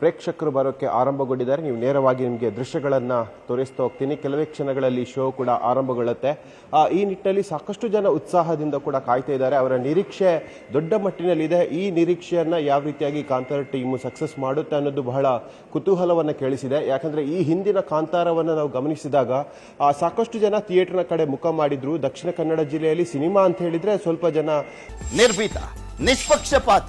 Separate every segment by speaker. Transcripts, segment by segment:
Speaker 1: ಪ್ರೇಕ್ಷಕರು ಬರೋಕ್ಕೆ ಆರಂಭಗೊಂಡಿದ್ದಾರೆ. ನೀವು ನೇರವಾಗಿ ನಿಮಗೆ ದೃಶ್ಯಗಳನ್ನು ತೋರಿಸ್ತಾ ಹೋಗ್ತೀನಿ. ಕೆಲವೇ ಕ್ಷಣಗಳಲ್ಲಿ ಶೋ ಕೂಡ ಆರಂಭಗೊಳ್ಳುತ್ತೆ. ಈ ನಿಟ್ಟಿನಲ್ಲಿ ಸಾಕಷ್ಟು ಜನ ಉತ್ಸಾಹದಿಂದ ಕೂಡ ಕಾಯ್ತಾ ಇದ್ದಾರೆ. ಅವರ ನಿರೀಕ್ಷೆ ದೊಡ್ಡ ಮಟ್ಟಿನಲ್ಲಿದೆ. ಈ ನಿರೀಕ್ಷೆಯನ್ನು ಯಾವ ರೀತಿಯಾಗಿ ಕಾಂತಾರ ಟೀಮು ಸಕ್ಸಸ್ ಮಾಡುತ್ತೆ ಅನ್ನೋದು ಬಹಳ ಕುತೂಹಲವನ್ನು ಕೇಳಿಸಿದೆ. ಯಾಕಂದರೆ ಈ ಹಿಂದಿನ ಕಾಂತಾರವನ್ನು ನಾವು ಗಮನಿಸಿದಾಗ ಸಾಕಷ್ಟು ಜನ ಥಿಯೇಟರ್ನ ಕಡೆ ಮುಖ ಮಾಡಿದ್ರು. ದಕ್ಷಿಣ ಕನ್ನಡ ಜಿಲ್ಲೆಯಲ್ಲಿ ಸಿನಿಮಾ ಅಂತ ಹೇಳಿದರೆ ಸ್ವಲ್ಪ ಜನ
Speaker 2: ನಿರ್ಭೀತ, ನಿಷ್ಪಕ್ಷಪಾತ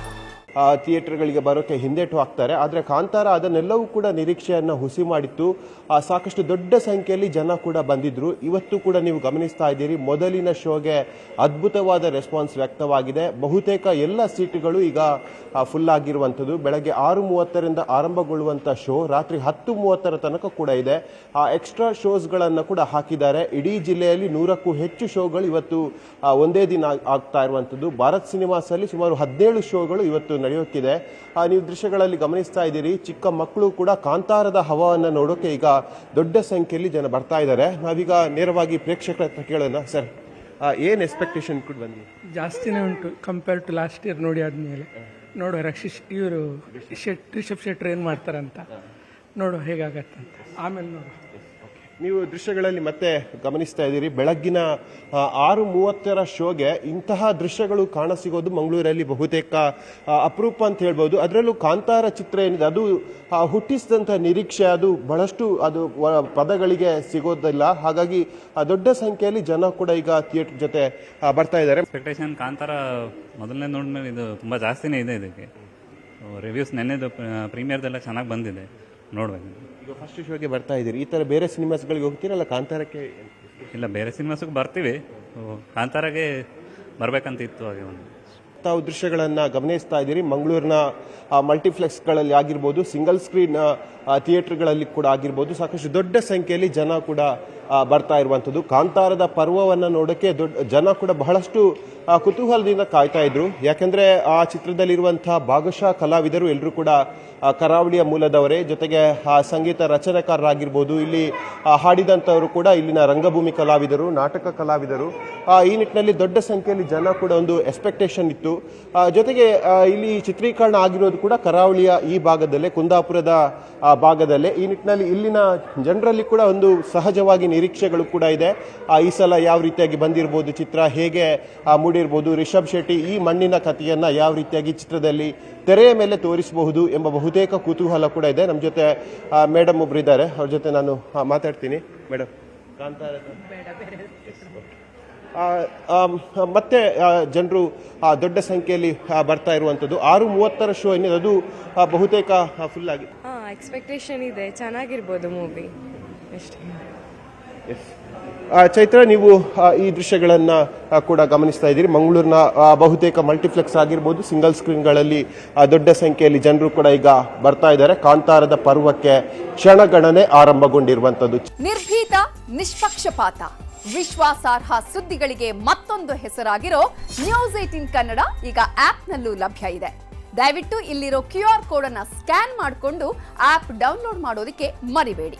Speaker 1: ಥಿಯೇಟರ್ಗಳಿಗೆ ಬರೋಕ್ಕೆ ಹಿಂದೇಟು ಹಾಕ್ತಾರೆ. ಆದರೆ ಕಾಂತಾರ ಅದನ್ನೆಲ್ಲವೂ ಕೂಡ ನಿರೀಕ್ಷೆಯನ್ನು ಹುಸಿ ಮಾಡಿತ್ತು. ಸಾಕಷ್ಟು ದೊಡ್ಡ ಸಂಖ್ಯೆಯಲ್ಲಿ ಜನ ಕೂಡ ಬಂದಿದ್ರು. ಇವತ್ತು ಕೂಡ ನೀವು ಗಮನಿಸ್ತಾ ಇದ್ದೀರಿ, ಮೊದಲಿನ ಶೋಗೆ ಅದ್ಭುತವಾದ ರೆಸ್ಪಾನ್ಸ್ ವ್ಯಕ್ತವಾಗಿದೆ. ಬಹುತೇಕ ಎಲ್ಲ ಸೀಟುಗಳು ಈಗ ಫುಲ್ ಆಗಿರುವಂಥದ್ದು. ಬೆಳಗ್ಗೆ ಆರು ಮೂವತ್ತರಿಂದ ಆರಂಭಗೊಳ್ಳುವಂಥ ಶೋ, ರಾತ್ರಿ ಹತ್ತು ಮೂವತ್ತರ ತನಕ ಕೂಡ ಇದೆ. ಆ ಎಕ್ಸ್ಟ್ರಾ ಶೋಸ್ಗಳನ್ನು ಕೂಡ ಹಾಕಿದ್ದಾರೆ. ಇಡೀ ಜಿಲ್ಲೆಯಲ್ಲಿ ನೂರಕ್ಕೂ ಹೆಚ್ಚು ಶೋಗಳು ಇವತ್ತು ಒಂದೇ ದಿನ ಆಗ್- ಆಗ್ತಾ ಇರುವಂಥದ್ದು. ಭಾರತ್ ಸಿನಿಮಾಸಲ್ಲಿ ಸುಮಾರು ಹದಿನೇಳು ಶೋಗಳು ಇವತ್ತು ನಡೆಯುತ್ತಿದೆ. ನೀವು ದೃಶ್ಯಗಳಲ್ಲಿ ಗಮನಿಸ್ತಾ ಇದ್ದೀರಿ, ಚಿಕ್ಕ ಮಕ್ಕಳು ಕೂಡ ಕಾಂತಾರದ ಹವಾವನ್ನು ನೋಡೋಕೆ ಈಗ ದೊಡ್ಡ ಸಂಖ್ಯೆಯಲ್ಲಿ ಜನ ಬರ್ತಾ ಇದ್ದಾರೆ. ನಾವೀಗ ನೇರವಾಗಿ ಪ್ರೇಕ್ಷಕರ ಹತ್ರ ಕೇಳೋಣ, ಸರ್. ಏನು ಎಕ್ಸ್ಪೆಕ್ಟೇಷನ್ ಕೂಡ ಬಂದಿದೆ
Speaker 3: ಜಾಸ್ತಿನೇ ಉಂಟು ಕಂಪೇರ್ ಟು ಲಾಸ್ಟ್ ಇಯರ್ ನೋಡಿ ಆದಮೇಲೆ. ನೋಡುವ ರಕ್ಷಿಶ್, ಇವರು ಶೆಟ್, ರಿಷಬ್ ಶೆಟ್ರು ಏನು ಮಾಡ್ತಾರಂತ. ನೋಡುವ ಅಂತ ಆಮೇಲೆ ನೋಡುವ.
Speaker 1: ನೀವು ದೃಶ್ಯಗಳಲ್ಲಿ ಮತ್ತೆ ಗಮನಿಸ್ತಾ ಇದ್ದೀರಿ. ಬೆಳಗ್ಗಿನ ಆರು ಮೂವತ್ತರ ಶೋಗೆ ಇಂತಹ ದೃಶ್ಯಗಳು ಕಾಣಸಿಗೋದು ಮಂಗಳೂರಲ್ಲಿ ಬಹುತೇಕ ಅಪರೂಪ ಅಂತ ಹೇಳ್ಬೋದು. ಅದರಲ್ಲೂ ಕಾಂತಾರ ಚಿತ್ರ ಏನಿದೆ, ಅದು ಹುಟ್ಟಿಸಿದಂಥ ನಿರೀಕ್ಷೆ, ಅದು ಬಹಳಷ್ಟು, ಅದು ಪದಗಳಿಗೆ ಸಿಗೋದಿಲ್ಲ. ಹಾಗಾಗಿ ದೊಡ್ಡ ಸಂಖ್ಯೆಯಲ್ಲಿ ಜನ ಕೂಡ ಈಗ ಥಿಯೇಟರ್ ಜೊತೆ ಬರ್ತಾ ಇದ್ದಾರೆ.
Speaker 4: ಎಕ್ಸ್ಪೆಕ್ಟೇಷನ್ ಕಾಂತಾರ ಮೊದಲನೇ ನೋಡಿದ್ಮೇಲೆ ಇದು ತುಂಬ ಜಾಸ್ತಿನೇ ಇದೆ ಇದಕ್ಕೆ. ರಿವ್ಯೂಸ್ ನೆನ್ನೆದು ಪ್ರೀಮಿಯರ್ದೆಲ್ಲ ಚೆನ್ನಾಗಿ ಬಂದಿದೆ. ನೋಡ್ಬೇಕು.
Speaker 1: ಈಗ ಫಸ್ಟ್ ಶೋಗೆ ಬರ್ತಾ ಇದ್ದೀರಿ. ಈ ಥರ ಬೇರೆ ಸಿನಿಮಾಸ್ಗಳಿಗೆ ಹೋಗ್ತೀರಲ್ಲ? ಕಾಂತಾರಕ್ಕೆ?
Speaker 4: ಇಲ್ಲ ಬೇರೆ ಸಿನಿಮಾಸ್ಗೆ ಬರ್ತೀವಿ. ಕಾಂತಾರಗೆ ಬರಬೇಕಂತ ಇತ್ತು ಹಾಗೆ ಒಂದು.
Speaker 1: ತಾವು ದೃಶ್ಯಗಳನ್ನು ಗಮನಿಸ್ತಾ ಇದ್ದೀರಿ. ಮಂಗಳೂರಿನ ಮಲ್ಟಿಪ್ಲೆಕ್ಸ್ಗಳಲ್ಲಿ ಆಗಿರ್ಬೋದು ಸಿಂಗಲ್ ಸ್ಕ್ರೀನ್ ಥಿಯೇಟ್ರ್ಗಳಲ್ಲಿ ಕೂಡ ಆಗಿರ್ಬೋದು ಸಾಕಷ್ಟು ದೊಡ್ಡ ಸಂಖ್ಯೆಯಲ್ಲಿ ಜನ ಕೂಡ ಬರ್ತಾ ಇರುವಂಥದ್ದು. ಕಾಂತಾರದ ಪರ್ವವನ್ನು ನೋಡೋಕ್ಕೆ ದೊಡ್ಡ ಜನ ಕೂಡ ಬಹಳಷ್ಟು ಕುತೂಹಲದಿಂದ ಕಾಯ್ತಾ ಇದ್ರು. ಯಾಕೆಂದರೆ ಆ ಚಿತ್ರದಲ್ಲಿರುವಂಥ ಭಾಗಶಃ ಕಲಾವಿದರು ಎಲ್ಲರೂ ಕೂಡ ಕರಾವಳಿಯ ಮೂಲದವರೇ. ಜೊತೆಗೆ, ಆ, ಸಂಗೀತ ರಚನೆಕಾರರಾಗಿರ್ಬೋದು. ಇಲ್ಲಿ ಹಾಡಿದಂಥವರು ಕೂಡ ಇಲ್ಲಿನ ರಂಗಭೂಮಿ ಕಲಾವಿದರು, ನಾಟಕ ಕಲಾವಿದರು. ಈ ನಿಟ್ಟಿನಲ್ಲಿ ದೊಡ್ಡ ಸಂಖ್ಯೆಯಲ್ಲಿ ಜನ ಕೂಡ ಒಂದು ಎಕ್ಸ್ಪೆಕ್ಟೇಷನ್ ಇತ್ತು. ಜೊತೆಗೆ ಇಲ್ಲಿ ಚಿತ್ರೀಕರಣ ಆಗಿರೋದು ಕೂಡ ಕರಾವಳಿಯ ಈ ಭಾಗದಲ್ಲೇ, ಕುಂದಾಪುರದ ಭಾಗದಲ್ಲೇ. ಈ ನಿಟ್ಟಿನಲ್ಲಿ ಇಲ್ಲಿನ ಜನರಲ್ಲಿ ಕೂಡ ಒಂದು ಸಹಜವಾಗಿ ನಿರೀಕ್ಷೆಗಳು ಕೂಡ ಇದೆ. ಈ ಸಲ ಯಾವ ರೀತಿಯಾಗಿ ಬಂದಿರ್ಬೋದು ಚಿತ್ರ? ಹೇಗೆ ಮೂಡಿರ್ಬೋದು? ರಿಷಬ್ ಶೆಟ್ಟಿ ಈ ಮಣ್ಣಿನ ಕಥೆಯನ್ನು ಯಾವ ರೀತಿಯಾಗಿ ಚಿತ್ರದಲ್ಲಿ ತೆರೆಯ ಮೇಲೆ ತೋರಿಸಬಹುದು ಎಂಬ ಬಹುತೇಕ ಕುತೂಹಲ ಕೂಡ ಇದೆ. ನಮ್ಮ ಜೊತೆ ಮೇಡಮ್ ಒಬ್ರು ಇದ್ದಾರೆ. ಅವ್ರ ಜೊತೆ ನಾನು ಮಾತಾಡ್ತೀನಿ. ಮೇಡಮ್ ಮತ್ತೆ ಜನರು ದೊಡ್ಡ ಸಂಖ್ಯೆಯಲ್ಲಿ ಬರ್ತಾ ಇರುವಂಥದ್ದು. ಆರು ಮೂವತ್ತರ ಶೋ ಏನಿದೆ ಅದು ಬಹುತೇಕ ಫುಲ್ ಆಗಿದೆ
Speaker 5: ಎಕ್ಸ್ಪೆಕ್ಟೇಷನ್ ಇದೆ. ಚೆನ್ನಾಗಿರ್ಬೋದು ಮೂವಿ ಅಷ್ಟೇ.
Speaker 1: ಚೈತ್ರ, ನೀವು ಈ ದೃಶ್ಯಗಳನ್ನು ಕೂಡ ಗಮನಿಸ್ತಾ ಇದ್ದೀರಿ. ಮಂಗಳೂರಿನ ಬಹುತೇಕ ಮಲ್ಟಿಪ್ಲೆಕ್ಸ್ ಆಗಿರ್ಬೋದು. ಸಿಂಗಲ್ ಸ್ಕ್ರೀನ್ಗಳಲ್ಲಿ ದೊಡ್ಡ ಸಂಖ್ಯೆಯಲ್ಲಿ ಜನರು ಕೂಡ ಈಗ ಬರ್ತಾ ಇದ್ದಾರೆ. ಕಾಂತಾರದ ಪರ್ವಕ್ಕೆ ಕ್ಷಣಗಣನೆ ಆರಂಭಗೊಂಡಿರುವಂಥದ್ದು.
Speaker 6: ನಿರ್ಭೀತ, ನಿಷ್ಪಕ್ಷಪಾತ. ವಿಶ್ವಾಸಾರ್ಹ ಸುದ್ದಿಗಳಿಗೆ ಮತ್ತೊಂದು ಹೆಸರಾಗಿರೋ ನ್ಯೂಸ್ ಏಟಿನ್ ಕನ್ನಡ ಈಗ ಆಪ್ನಲ್ಲೂ ಲಭ್ಯ ಇದೆ. ದಯವಿಟ್ಟು ಇಲ್ಲಿರೋ ಕ್ಯೂ ಆರ್ ಕೋಡ್ ಅನ್ನ ಸ್ಕ್ಯಾನ್ ಮಾಡಿಕೊಂಡು ಆಪ್ ಡೌನ್ಲೋಡ್ ಮಾಡೋದಕ್ಕೆ ಮರಿಬೇಡಿ.